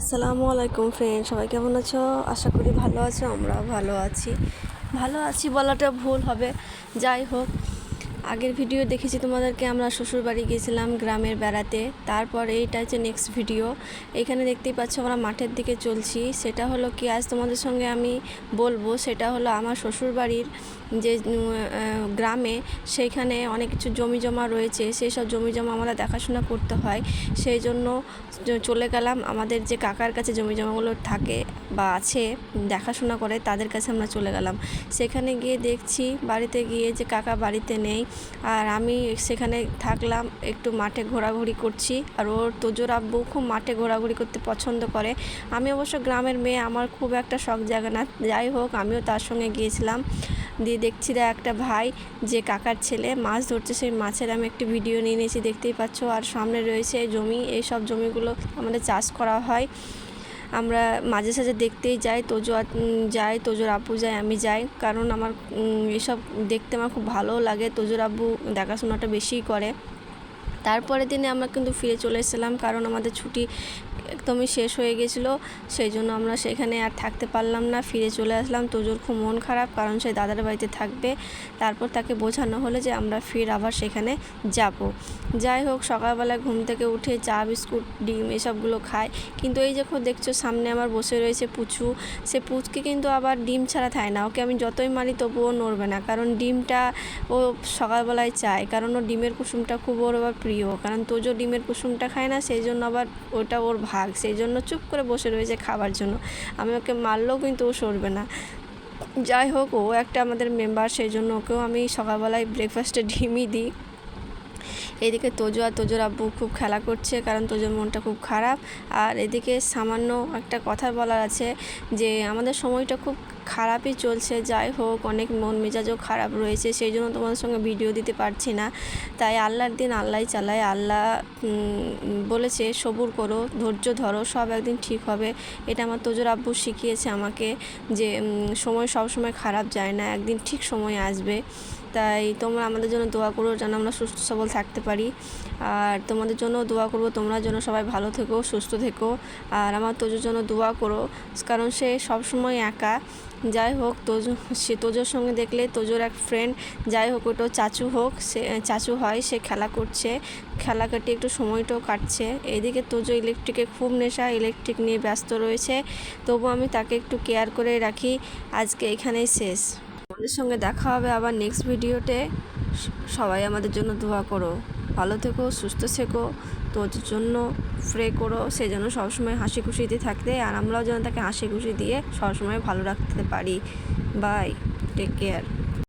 আসসালামু আলাইকুম ফ্রেন্ড সবাই কেমন আছো? আশা করি ভালো আছো, আমরাও ভালো আছি। ভালো আছি বলাটা ভুল হবে। যাই হোক আগের ভিডিও দেখেছি তোমাদেরকে, আমরা শ্বশুর বাড়ি গিয়েছিলাম গ্রামের বেড়াতে। তারপর এইটা হচ্ছে নেক্সট ভিডিও এখানে দেখতেই পাচ্ছ আমরা মাঠের দিকে চলছি। সেটা হলো কি, আজ তোমাদের সঙ্গে আমি বলব, সেটা হলো আমার শ্বশুর বাড়ির যে গ্রামে সেইখানে অনেক কিছু জমি জমা রয়েছে। সেই সব জমি জমা আমরা দেখাশোনা করতে হয়। সেই জন্য চলে গেলাম। আমাদের যে কাকার কাছে জমি জমাগুলো থাকে বা আছে, দেখাশোনা করে, তাদের কাছে আমরা চলে গেলাম। সেখানে গিয়ে দেখছি বাড়িতে গিয়ে যে কাকা বাড়িতে নেই আর আমি সেখানে থাকলাম, একটু মাঠে ঘোরাঘুরি করছি। আর ওর তোজোর আব্বু খুব মাঠে ঘোরাঘুরি করতে পছন্দ করে। আমি অবশ্য গ্রামের মেয়ে, আমার খুব একটা শখ জাগে না। যাই হোক, আমিও তার সঙ্গে গিয়েছিলাম। দিয়ে দেখছি যে একটা ভাই, যে কাকার ছেলে, মাছ ধরছে। সেই মাছের আমি একটি ভিডিও নিয়ে নিয়েছি, দেখতেই পাচ্ছ। আর সামনে রয়েছে জমি। এই সব জমিগুলো আমাদের চাষ করা হয়। আমরা মাঝে সাঝে দেখতেই যাই, তোজো যাই, তোজোর আব্বু যাই, আমি যাই। কারণ আমার এসব দেখতে আমার খুব ভালো লাগে, তোজোর আব্বু দেখাশোনাটা বেশিই করে। তারপরের দিনে আমরা কিন্তু ফিরে চলে এসেছিলাম, কারণ আমাদের ছুটি একদমই শেষ হয়ে গেছিল। সেই জন্য আমরা সেখানে আর থাকতে পারলাম না, ফিরে চলে আসলাম। তোজোর খুব মন খারাপ, কারণ সে দাদার বাড়িতে থাকবে। তারপর তাকে বোঝানো হলো যে আমরা ফির আবার সেখানে যাব। যাই হোক, সকালবেলা ঘুম থেকে উঠে চা, বিস্কুট, ডিম এসবগুলো খায়। কিন্তু এই যখন দেখছ সামনে আমার বসে রয়েছে পুচু। সে পুচকে কিন্তু আবার ডিম ছাড়া খায় না। ওকে আমি যতই মারি তবুও নড়বে না। কারণ ডিমটা ও সকালবেলায় চায়। কারণ ও ডিমের কুসুমটা খুব ওর আবার প্রিয়। কারণ তোজো ডিমের কুসুমটা খায় না, সেই জন্য আবার ওটা ওর ভাগ সেই জন্য চুপ করে বসে রয়েছে খাবার জন্য। আমি ওকে মারলেও কিন্তু ও সরবে না। যাই হোক, ও একটা আমাদের মেম্বার সেই জন্য ওকেও আমি সকালবেলায় ব্রেকফাস্টে ডিমই দিই। এদিকে তোজো আর তোজোর আব্বু খুব খেলা করছে, কারণ তোজোর মনটা খুব খারাপ। আর এদিকে সামান্য একটা কথা বলার আছে যে, আমাদের সময়টা খুব খারাপই চলছে, যাই হোক, অনেক মন মেজাজও খারাপ রয়েছে, সেই জন্য তোমাদের সঙ্গে ভিডিও দিতে পারছি না। তাই আল্লাহর দিন আল্লাহ চালায়, আল্লাহ বলেছে, সবুর করো, ধৈর্য ধরো, সব একদিন ঠিক হবে। এটা আমার তোজোর আব্বু শিখিয়েছে আমাকে যে সময় সব সময় খারাপ যায় না, একদিন ঠিক সময় আসবে। তাই তোমরা আমাদের জন্য দোয়া করো যেন আমরা সুস্থ সবল থাকতে পারি। আর তোমাদের জন্য দোয়া করব, তোমরা যেন সবাই ভালো থেকো, সুস্থ থেকো। আর আমার তোজোর জন্য দোয়া করো, কারণ সে সবসময় একা। যাই হোক, তোজো, সে তোজোর সঙ্গে দেখলে তোজোর এক ফ্রেন্ড যাই হোক, ওটা চাচু হোক, সে, চাচু হয়, সে খেলা করছে, খেলা কাটিয়ে একটু সময়টাও কাটছে। এদিকে তোজো ইলেকট্রিকে খুব নেশা ইলেকট্রিক নিয়ে ব্যস্ত রয়েছে, তবু আমি তাকে একটু কেয়ার করে রাখি। আজকে এখানেই শেষ। আমাদের সঙ্গে দেখা হবে আবার নেক্সট ভিডিওতে সবাই আমাদের জন্য দোয়া করো। ভালো থেকো, সুস্থ থেকো। তোর জন্য প্রে করো, সে যেন সবসময় হাসি খুশিতে থাকতে, আর আমরাও যেন তাকে হাসি খুশি দিয়ে সবসময় ভালো রাখতে পারি। Bye take care